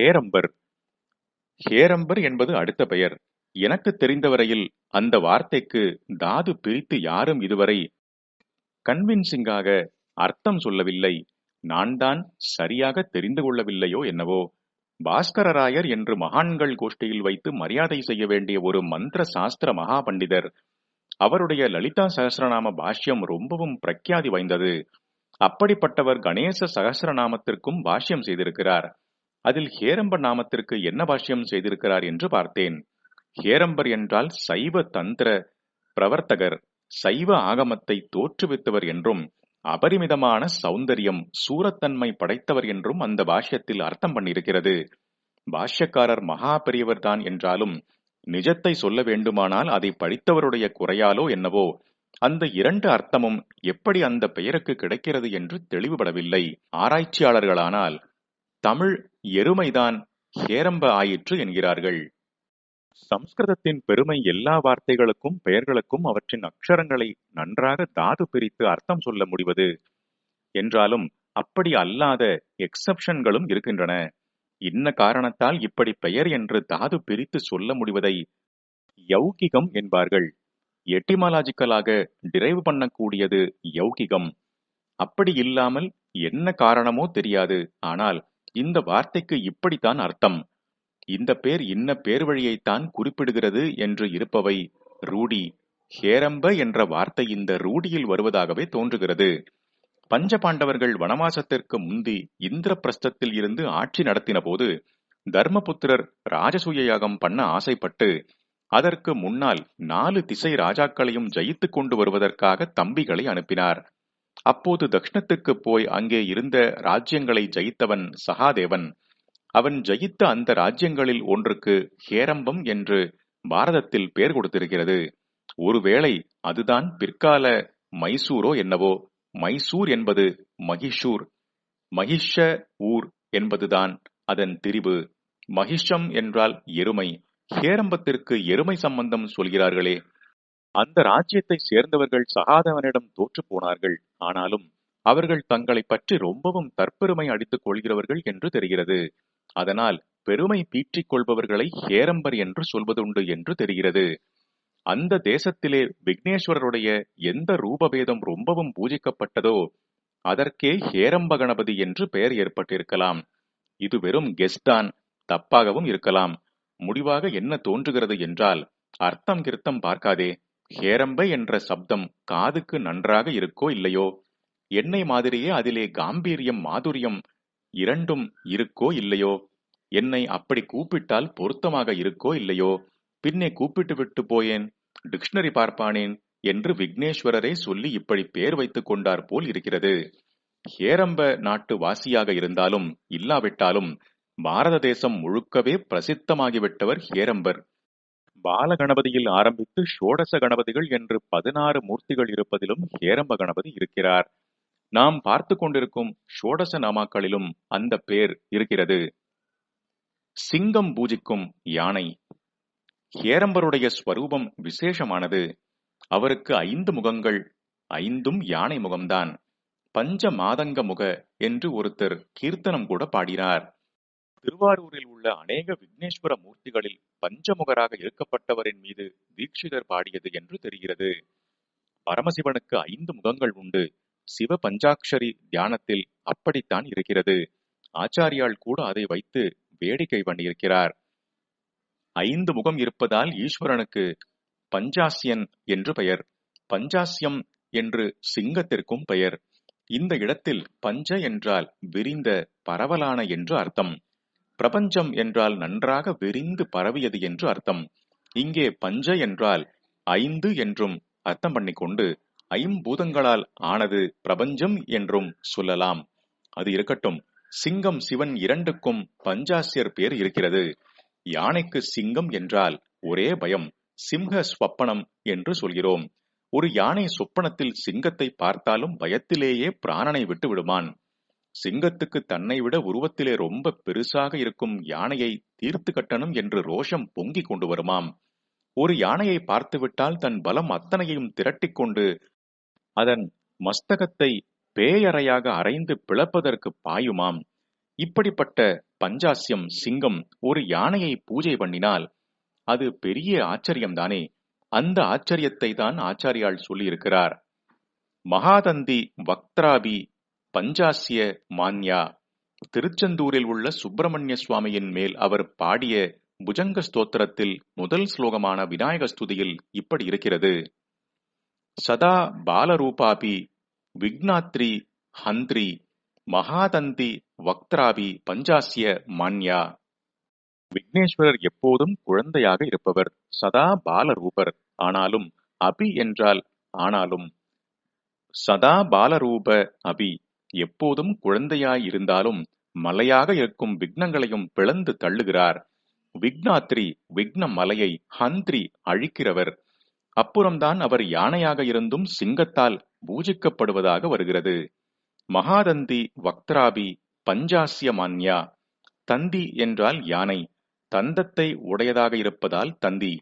ஹேரம்பர். ஹேரம்பர் என்பது அடுத்த பெயர். எனக்கு தெரிந்தவரையில் அந்த வார்த்தைக்கு தாது பிரித்து யாரும் இதுவரை கன்வின்சிங்காக அர்த்தம் சொல்லவில்லை. நான் தான் சரியாக தெரிந்து கொள்ளவில்லையோ என்னவோ. பாஸ்கரராயர் என்று மகான்கள் கோஷ்டியில் வைத்து மரியாதை செய்ய வேண்டிய ஒரு மந்திர சாஸ்திர மகா பண்டிதர் அவருடைய லலிதா சகசிரநாம பாஷ்யம் ரொம்பவும் பிரக்யாதி வாய்ந்தது. அப்படிப்பட்டவர் கணேச சகசிரநாமத்திற்கும் பாஷ்யம் செய்திருக்கிறார். அதில் ஹேரம்ப நாமத்திற்கு என்ன பாஷ்யம் செய்திருக்கிறார் என்று பார்த்தேன். ஹேரம்பர் என்றால் சைவ தந்திர பிரவர்த்தகர் சைவ ஆகமத்தை தோற்றுவித்தவர் என்றும் அபரிமிதமான சௌந்தரியம் சூரத்தன்மை படைத்தவர் என்றும் அந்த பாஷ்யத்தில் அர்த்தம் பண்ணியிருக்கிறது. பாஷ்யக்காரர் மகா பெரியவர்தான் என்றாலும் நிஜத்தை சொல்ல வேண்டுமானால் அதை படித்தவருடைய குறையாலோ என்னவோ அந்த இரண்டு அர்த்தமும் எப்படி அந்த பெயருக்கு கிடைக்கிறது என்று தெளிவுபடவில்லை. ஆராய்ச்சியாளர்களானால் தமிழ் எருமைதான் ஹேரம்ப ஆயிற்று என்கிறார்கள். சம்ஸ்கிருதத்தின் பெருமை எல்லா வார்த்தைகளுக்கும் பெயர்களுக்கும் அவற்றின் அக்ஷரங்களை நன்றாக தாது பிரித்து அர்த்தம் சொல்ல முடிவது? என்றாலும் அப்படி அல்லாத எக்ஸப்ஷன்களும் இருக்கின்றன. இன்ன காரணத்தால் இப்படி பெயர் என்று தாது பிரித்து சொல்ல முடிவதை யௌகிகம் என்பார்கள். எட்டிமாலாஜிக்கலாக டிரைவ் பண்ணக்கூடியது யௌகிகம். அப்படி இல்லாமல் என்ன காரணமோ தெரியாது. ஆனால் இந்த வார்த்தைக்கு இப்படித்தான் அர்த்தம். இந்த பேர் இன்ன பேர் வழியைத்தான் குறிப்பிடுகிறது என்று இருப்பவை ரூடி. ஹேரம்ப என்ற வார்த்தை இந்த ரூடியில் வருவதாகவே தோன்றுகிறது. பஞ்ச பாண்டவர்கள் வனவாசத்திற்கு முந்தி இந்திரபிரஸ்தத்தில் இருந்து ஆட்சி நடத்தின போது தர்மபுத்திரர் ராஜசூய யாகம் பண்ண ஆசைப்பட்டு அதற்கு முன்னால் நாலு திசை ராஜாக்களையும் ஜெயித்து கொண்டு வருவதற்காக தம்பிகளை அனுப்பினார். அப்போது தக்ஷணத்துக்குப் போய் அங்கே இருந்த ராஜ்யங்களை ஜெயித்தவன் சகாதேவன். அவன் ஜெயித்த அந்த ராஜ்யங்களில் ஒன்றுக்கு ஹேரம்பம் என்று பாரதத்தில் பெயர் கொடுத்திருக்கிறது. ஒருவேளை அதுதான் பிற்கால மைசூரோ என்னவோ? மைசூர் என்பது மகிஷூர். மகிஷ ஊர் என்பதுதான் அதன் திரிவு மகிஷம் என்றால் எருமை. ஹேரம்பத்திற்கு எருமை சம்பந்தம் சொல்கிறார்களே. அந்த ராஜ்யத்தை சேர்ந்தவர்கள் சகாதவனிடம் தோற்று போனார்கள். ஆனாலும் அவர்கள் தங்களை பற்றி ரொம்பவும் தற்பெருமை அடித்துக் கொள்கிறவர்கள் என்று தெரிகிறது. அதனால் பெருமை பீற்றிக் கொள்பவர்களை ஹேரம்பர் என்று சொல்வதுண்டு என்று தெரிகிறது. அந்த தேசத்திலே விக்னேஸ்வரருடைய எந்த ரூபபேதம் ரொம்பவும் பூஜிக்கப்பட்டதோ அதற்கே ஹேரம்ப கணபதி என்று பெயர் ஏற்பட்டிருக்கலாம். இது வெறும் கெஸ்தான் தப்பாகவும் இருக்கலாம். முடிவாக என்ன தோன்றுகிறது என்றால் அர்த்தம் கிருத்தம் பார்க்காதே. ஹேரம்ப என்ற சப்தம் காதுக்கு நன்றாக இருக்கோ இல்லையோ? என்னை மாதிரியே அதிலே காம்பீரியம் மாதுரியம் இரண்டும் இருக்கோ இல்லையோ? என்னை அப்படி கூப்பிட்டால் பொருத்தமாக இருக்கோ இல்லையோ? பின்னே கூப்பிட்டு விட்டு போயேன் டிக்ஷனரி பார்ப்பானேன் என்று விக்னேஸ்வரரே சொல்லி இப்படி பேர் வைத்துக் கொண்டார் போல் இருக்கிறது. ஹேரம்ப நாட்டு வாசியாக இருந்தாலும் இல்லாவிட்டாலும் பாரத தேசம் முழுக்கவே பிரசித்தமாகிவிட்டவர் ஹேரம்பர். பாலகணபதியில் ஆரம்பித்து ஷோடச கணபதிகள் என்று பதினாறு மூர்த்திகள் இருப்பதிலும் ஹேரம்ப கணபதி இருக்கிறார். நாம் பார்த்து கொண்டிருக்கும் ஷோடச நாமாக்களிலும் அந்த பேர் இருக்கிறது. சிங்கம் பூஜிக்கும் யானை. ஹேரம்பருடைய ஸ்வரூபம் விசேஷமானது. அவருக்கு ஐந்து முகங்கள் ஐந்தும் யானை முகம்தான். பஞ்ச மாதங்க முக என்று ஒருத்தர் கீர்த்தனம் கூட பாடினார். திருவாரூரில் உள்ள அநேக விக்னேஸ்வர மூர்த்திகளில் பஞ்சமுகராக இருக்கப்பட்டவரின் மீது தீட்சிதர் பாடியது என்று தெரிகிறது. பரமசிவனுக்கு ஐந்து முகங்கள் உண்டு. சிவ பஞ்சாட்சரி தியானத்தில் அப்படித்தான் இருக்கிறது. ஆச்சாரியால் கூட அதை வைத்து வேடிக்கை பண்ணியிருக்கிறார். ஐந்து முகம் இருப்பதால் ஈஸ்வரனுக்கு பஞ்சாசியன் என்று பெயர். பஞ்சாசியம் என்று சிங்கத்திற்கும் பெயர். இந்த இடத்தில் பஞ்ச என்றால் விரிந்த பரவலான என்று அர்த்தம். பிரபஞ்சம் என்றால் நன்றாக விரிந்து பரவியது என்று அர்த்தம். இங்கே பஞ்ச என்றால் ஐந்து என்றும் அர்த்தம் பண்ணிக்கொண்டு ஐம்பூதங்களால் ஆனது பிரபஞ்சம் என்றும் சொல்லலாம். அது இருக்கட்டும். சிங்கம் சிவன் இரண்டுக்கும் பஞ்சாசியர் பேர் இருக்கிறது. யானைக்கு சிங்கம் என்றால் ஒரே பயம் சிம்ஹ ஸ்வப்பனம் என்று சொல்கிறோம். ஒரு யானை சொப்பனத்தில் சிங்கத்தை பார்த்தாலும் பயத்திலேயே பிராணனை விட்டு விடுமான் சிங்கத்துக்கு தன்னை விட உருவத்திலே ரொம்ப பெருசாக இருக்கும் யானையை தீர்த்து கட்டணும் என்று ரோஷம் பொங்கிக் கொண்டு வருமாம். ஒரு யானையை பார்த்துவிட்டால் தன் பலம் அத்தனையும் திரட்டிக்கொண்டு அதன் மஸ்தகத்தை பேயறையாக அரைந்து பிளப்பதற்கு பாயுமாம். இப்படிப்பட்ட பஞ்சாஸ்யம் சிங்கம் ஒரு யானையை பூஜை பண்ணினால் அது பெரிய ஆச்சரியம்தானே. அந்த ஆச்சரியத்தை தான் ஆச்சாரியால் சொல்லியிருக்கிறார். மகாதந்தி வக்திராபி பஞ்சாசிய மான்யா திருச்செந்தூரில் உள்ள சுப்பிரமணிய சுவாமியின் மேல் அவர் பாடிய புஜங்க ஸ்தோத்திரத்தில் முதல் ஸ்லோகமான விநாயக ஸ்துதியில் இப்படி இருக்கிறது. சதா பாலரூபாபி விக்னாத்ரி ஹந்திரி மகாதந்தி வக்திராபி பஞ்சாசிய மான்யா. விக்னேஸ்வரர் எப்போதும் குழந்தையாக இருப்பவர் சதா பாலரூபர். ஆனாலும் அபி என்றால் ஆனாலும் சதா பாலரூப அபி. எப்போதும் குழந்தையாய் இருந்தாலும் மலையாக இருக்கும் விக்னங்களையும் பிளந்து தள்ளுகிறார். விக்னாத்ரி விக்ன மலையை ஹந்திரி அழிக்கிறவர். அப்புறம்தான் அவர் யானையாக இருந்தும் சிங்கத்தால் பூஜிக்கப்படுவதாக வருகிறது. மகாதந்தி வக்திராபி பஞ்சாசிய மான்யா தந்தி என்றால் யானை. தந்தத்தை உடையதாக இருப்பதால் தந்தி.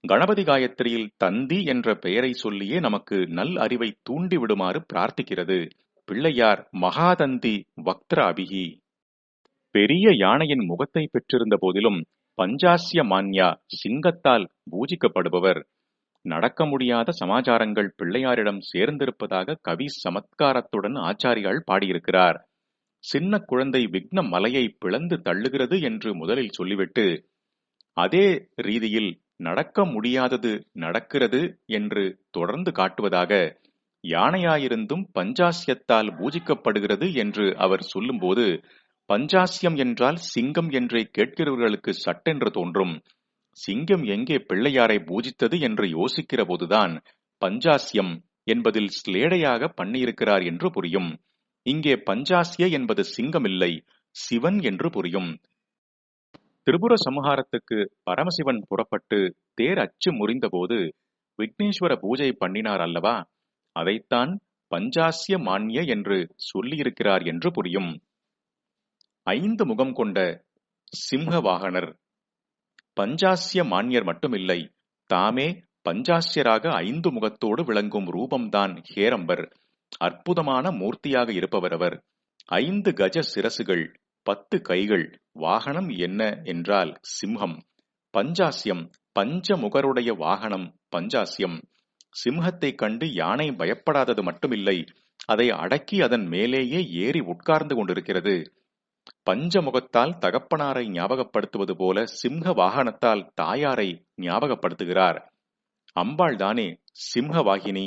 கணபதி காயத்ரியில் தந்தி என்ற பெயரை சொல்லியே நமக்கு நல் அறிவை தூண்டி விடுமாறு பிரார்த்திக்கிறது. பிள்ளையார் மகாதந்தி வக்திராபிகி. பெரிய யானையின் முகத்தை பெற்றிருந்த போதிலும் பஞ்சாசிய மான்யா சிங்கத்தால் பூஜிக்கப்படுபவர். நடக்க முடியாத சமாச்சாரங்கள் பிள்ளையாரிடம் சேர்ந்திருப்பதாக கவி சமத்காரத்துடன் ஆச்சாரியால் பாடியிருக்கிறார். சின்ன குழந்தை விக்ன மலையை பிளந்து தள்ளுகிறது என்று முதலில் சொல்லிவிட்டு அதே ரீதியில் நடக்க முடியாதது நடக்கிறது என்று தொடர்ந்து காட்டுவதாக யானையாயிருந்தும் பஞ்சாசியத்தால் பூஜிக்கப்படுகிறது என்று அவர் சொல்லும்போது பஞ்சாசியம் என்றால் சிங்கம் என்றே கேட்கிறவர்களுக்கு சட்டென்று தோன்றும். சிங்கம் எங்கே பிள்ளையாரை பூஜித்தது என்று யோசிக்கிற போதுதான் பஞ்சாசியம் என்பதில் ஸ்லேடையாக பண்ணியிருக்கிறார் என்று புரியும். இங்கே பஞ்சாசிய என்பது சிங்கம் இல்லை சிவன் என்று புரியும். திரிபுர சமஹாரத்துக்கு பரமசிவன் புறப்பட்டு தேர் அச்சு முறிந்தபோது விக்னேஸ்வர பூஜை பண்ணினார் அல்லவா? அதைத்தான் பஞ்சாசிய மான்ய என்று சொல்லியிருக்கிறார் என்று புரியும். ஐந்து முகம் கொண்ட சிம்ஹ வாகனர் பஞ்சாசிய மான்யர் மட்டுமில்லை தாமே பஞ்சாசியராக ஐந்து முகத்தோடு விளங்கும் ரூபம்தான் ஹேரம்பர் அற்புதமான மூர்த்தியாக இருப்பவர் அவர். ஐந்து கஜ சிரசுகள் பத்து கைகள் வாகனம் என்ன என்றால் சிம்ஹம். பஞ்சாசியம் பஞ்சமுகருடைய வாகனம் பஞ்சாசியம் சிம்ஹத்தை கண்டு யானை பயப்படாதது மட்டுமில்லை அதை அடக்கி அதன் மேலேயே ஏறி உட்கார்ந்து கொண்டிருக்கிறது. பஞ்சமுகத்தால் தகப்பனாரை ஞாபகப்படுத்துவது போல சிம்ஹ வாகனத்தால் தாயாரை ஞாபகப்படுத்துகிறார். அம்பாள் தானே சிம்ஹ வாகினி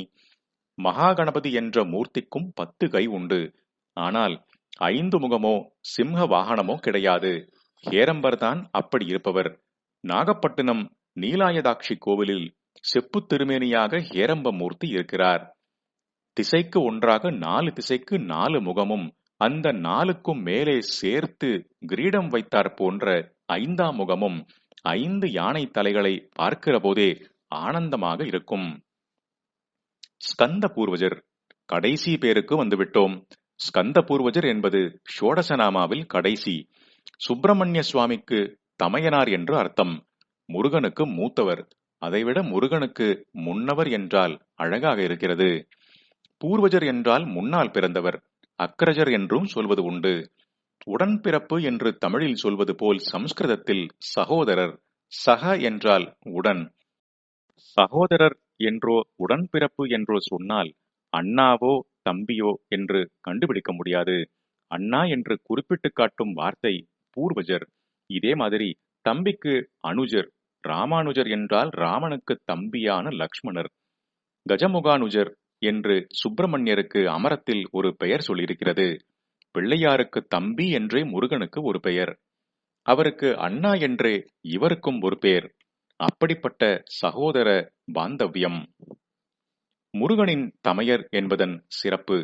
மகாகணபதி என்ற மூர்த்திக்கும் பத்து கை உண்டு. ஆனால் ஐந்து முகமோ சிம்ஹ வாகனமோ கிடையாது. ஹேரம்பர்தான் அப்படி இருப்பவர். நாகப்பட்டினம் நீலாயதாட்சி கோவிலில் செப்பு திருமேனியாக ஹேரம்ப மூர்த்தி இருக்கிறார். திசைக்கு ஒன்றாக நாலு திசைக்கு நாலு முகமும் அந்த நாலுக்கும் மேலே சேர்த்து கிரீடம் வைத்தார் போன்ற ஐந்தாம் முகமும் ஐந்து யானை தலைகளை பார்க்கிற போதே ஆனந்தமாக இருக்கும். ஸ்கந்த பூர்வஜர் கடைசி பேருக்கு வந்துவிட்டோம். ஸ்கந்த பூர்வஜர் என்பது ஷோடசநாமாவில் கடைசி. சுப்பிரமணிய சுவாமிக்கு தமையனார் என்று அர்த்தம். முருகனுக்கு மூத்தவர். அதைவிட முருகனுக்கு முன்னவர் என்றால் அழகாக இருக்கிறது. பூர்வஜர் என்றால் முன்னால் பிறந்தவர். அக்ரஜர் என்றும் சொல்வது உண்டு. உடன்பிறப்பு என்று தமிழில் சொல்வது போல் சம்ஸ்கிருதத்தில் சகோதரர் சக என்றால் உடன். சகோதரர் என்றோ உடன்பிறப்பு என்றோ சொன்னால் அண்ணாவோ தம்பியோ என்று கண்டுபிடிக்க முடியாது. அண்ணா என்று குறிப்பிட்டு காட்டும் வார்த்தை பூர்வஜர். இதே மாதிரி தம்பிக்கு அனுஜர் ராமானுஜர் என்றால் ராமனுக்கு தம்பியான லக்ஷ்மணர். கஜமுகானுஜர் என்று சுப்பிரமணியருக்கு அமரத்தில் ஒரு பெயர் சொல்லியிருக்கிறது. பிள்ளையாருக்கு தம்பி என்றே முருகனுக்கு ஒரு பெயர். அவருக்கு அண்ணா என்றே இவருக்கும் ஒரு பெயர். அப்படிப்பட்ட சகோதர பாந்தவ்யம். முருகனின் தமையர் என்பதன் சிறப்பு.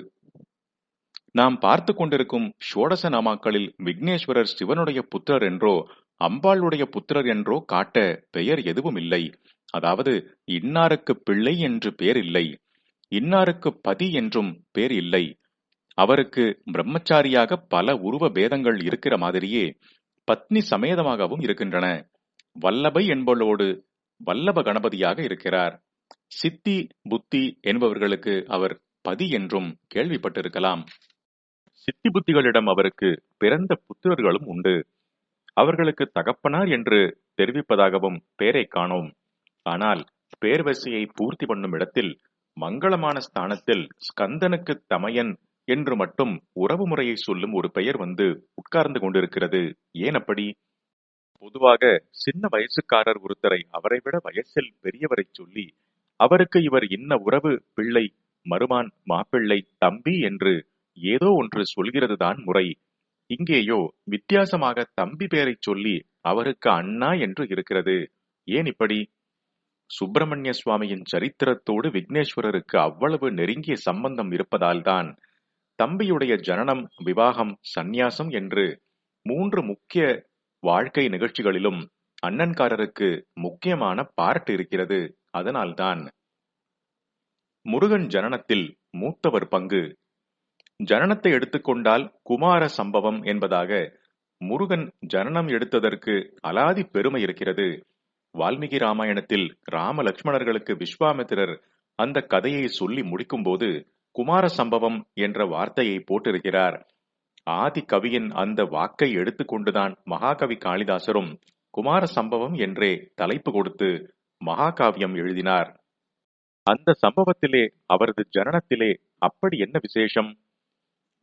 நாம் பார்த்து கொண்டிருக்கும் ஷோடச நாமாக்களில் விக்னேஸ்வரர் சிவனுடைய புத்திரர் என்றோ அம்பாளுடைய புத்திரர் என்றோ காட்ட பெயர் எதுவும் இல்லை. அதாவது இன்னாருக்கு பிள்ளை என்று பேர் இல்லை. இன்னாருக்கு பதி என்றும் பேர் இல்லை. அவருக்கு பிரம்மச்சாரியாக பல உருவ பேதங்கள் இருக்கிற மாதிரியே பத்னி சமேதமாகவும் இருக்கின்றன. வல்லபை என்பவளோடு வல்லப கணபதியாக இருக்கிறார். சித்தி புத்தி என்பவர்களுக்கு அவர் பதி என்றும் கேள்விப்பட்டிருக்கலாம். சித்தி புத்திகளிடம் அவருக்கு பிறந்த புத்திரர்களும் உண்டு. அவர்களுக்கு தகப்பனார் என்று தெரிவிப்பதாகவும் பேரை காணோம். ஆனால் பேர்வரிசையை பூர்த்தி பண்ணும் இடத்தில் மங்களமான ஸ்தானத்தில் ஸ்கந்தனுக்கு தமையன் என்று மட்டும் உறவு முறையை சொல்லும் ஒரு பெயர் வந்து உட்கார்ந்து கொண்டிருக்கிறது. ஏன் அப்படி? பொதுவாக சின்ன வயசுக்காரர் ஒருத்தரை அவரை விட வயசில் பெரியவரை சொல்லி அவருக்கு இவர் இன்ன உறவு பிள்ளை மருமான் மாப்பிள்ளை தம்பி என்று ஏதோ ஒன்று சொல்கிறதுதான் முறை. இங்கேயோ வித்தியாசமாக தம்பி பெயரைச் சொல்லி அவருக்கு அண்ணா என்று இருக்கிறது. ஏன் இப்படி? சுப்பிரமணிய சுவாமியின் சரித்திரத்தோடு விக்னேஸ்வரருக்கு அவ்வளவு நெருங்கிய சம்பந்தம் இருப்பதால்தான் தம்பியுடைய ஜனனம் விவாகம் சந்நியாசம் என்று மூன்று முக்கிய வாழ்க்கை நிகழ்ச்சிகளிலும் அண்ணன்காரருக்கு முக்கியமான பார்ட் இருக்கிறது. அதனால்தான் முருகன் ஜனனத்தில் மூத்தவர் பங்கு ஜனனத்தை எடுத்துக்கொண்டால் குமார சம்பவம் என்பதாக முருகன் ஜனனம் எடுத்ததற்கு அலாதி பெருமை இருக்கிறது. வால்மீகி ராமாயணத்தில் ராம லட்சுமணர்களுக்கு விஸ்வாமித்திரர் அந்த கதையை சொல்லி முடிக்கும்போது குமார சம்பவம் என்ற வார்த்தையை போட்டிருக்கிறார். ஆதி கவியின் அந்த வாக்கை எடுத்துக்கொண்டுதான் மகாகவி காளிதாசரும் குமார சம்பவம் என்றே தலைப்பு கொடுத்து மகாகாவியம் எழுதினார். அந்த சம்பவத்திலே அவரது ஜனனத்திலே அப்படி என்ன விசேஷம்?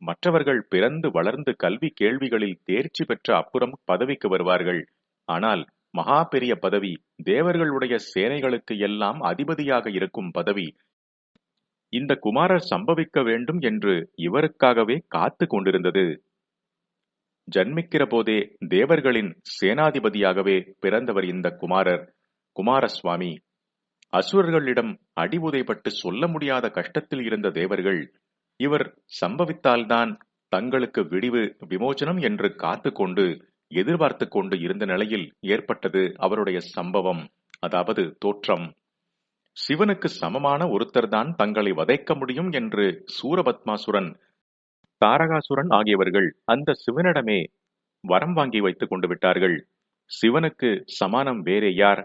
மற்றவர்கள் பிறந்து வளர்ந்து கல்வி கேள்விகளில் தேர்ச்சி பெற்ற அப்புறம் பதவிக்கு வருவார்கள். ஆனால் மகா பெரிய பதவி தேவர்களுடைய சேனைகளுக்கு எல்லாம் அதிபதியாக இருக்கும் பதவி. இந்த குமாரர் சம்பவிக்க வேண்டும் என்று இவருக்காகவே காத்து கொண்டிருந்தது. ஜன்மிக்கிற போதே தேவர்களின் சேனாதிபதியாகவே பிறந்தவர் இந்த குமாரர் குமாரசுவாமி. அசுரர்களிடம் அடிவுதைப்பட்டு சொல்ல முடியாத கஷ்டத்தில் இருந்த தேவர்கள் இவர் சம்பவித்தால்தான் தங்களுக்கு விடிவு விமோச்சனம் என்று காத்து கொண்டு எதிர்பார்த்து கொண்டு இருந்த நிலையில் ஏற்பட்டது அவருடைய சம்பவம். அதாவது தோற்றம். சிவனுக்கு சமமான ஒருத்தர் தான் தங்களை வதைக்க முடியும் என்று சூரபத்மாசுரன் தாரகாசுரன் ஆகியவர்கள் அந்த சிவனிடமே வரம் வாங்கி வைத்துக் கொண்டு விட்டார்கள். சிவனுக்கு சமானம் வேறே யார்?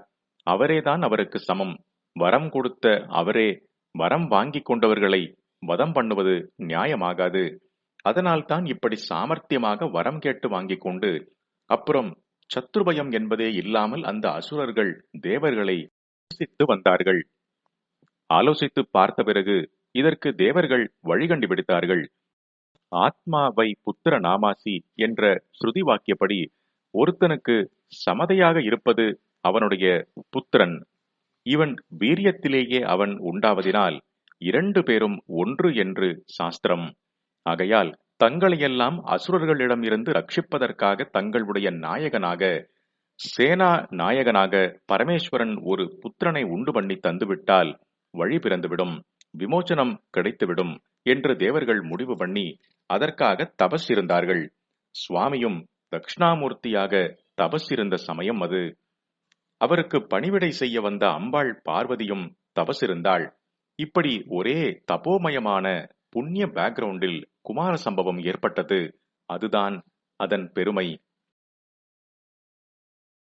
அவரேதான் அவருக்கு சமம். வரம் கொடுத்த அவரே வரம் வாங்கி கொண்டவர்களை வதம் பண்ணுவது நியாயமாகாது. அதனால்தான் இப்படி சாமர்த்தியமாக வரம் கேட்டு வாங்கிக் கொண்டு அப்புறம் சத்ருபயம் என்பதே இல்லாமல் அந்த அசுரர்கள் தேவர்களை ஆலோசித்து வந்தார்கள். ஆலோசித்து பார்த்த பிறகு இதற்கு தேவர்கள் வழிகண்டு பிடித்தார்கள் ஆத்மாவை புத்திர நாமாசி என்ற ஸ்ருதி வாக்கியப்படி ஒருத்தனுக்கு சமதையாக இருப்பது அவனுடைய புத்திரன். இவன் வீரியத்திலேயே அவன் உண்டாவதினால் இரண்டு பேரும் ஒன்று என்று சாஸ்திரம். ஆகையால் தங்களையெல்லாம் அசுரர்களிடம் இருந்து ரட்சிப்பதற்காக தங்களுடைய நாயகனாக சேனா நாயகனாக பரமேஸ்வரன் ஒரு புத்திரனை உண்டு பண்ணி தந்துவிட்டால் வழி பிறந்துவிடும் விமோச்சனம் கிடைத்துவிடும் என்று தேவர்கள் முடிவு பண்ணி அதற்காக தபஸ் இருந்தார்கள். சுவாமியும் தக்ஷணாமூர்த்தியாக தபஸ் இருந்த சமயம் அது. அவருக்கு பணிவிடை செய்ய வந்த அம்பாள் பார்வதியும் தபஸ் இருந்தாள். இப்படி ஒரே தபோமயமான புண்ணிய பேக்ரவுண்டில் குமார சம்பவம் ஏற்பட்டது. அதுதான் அதன் பெருமை.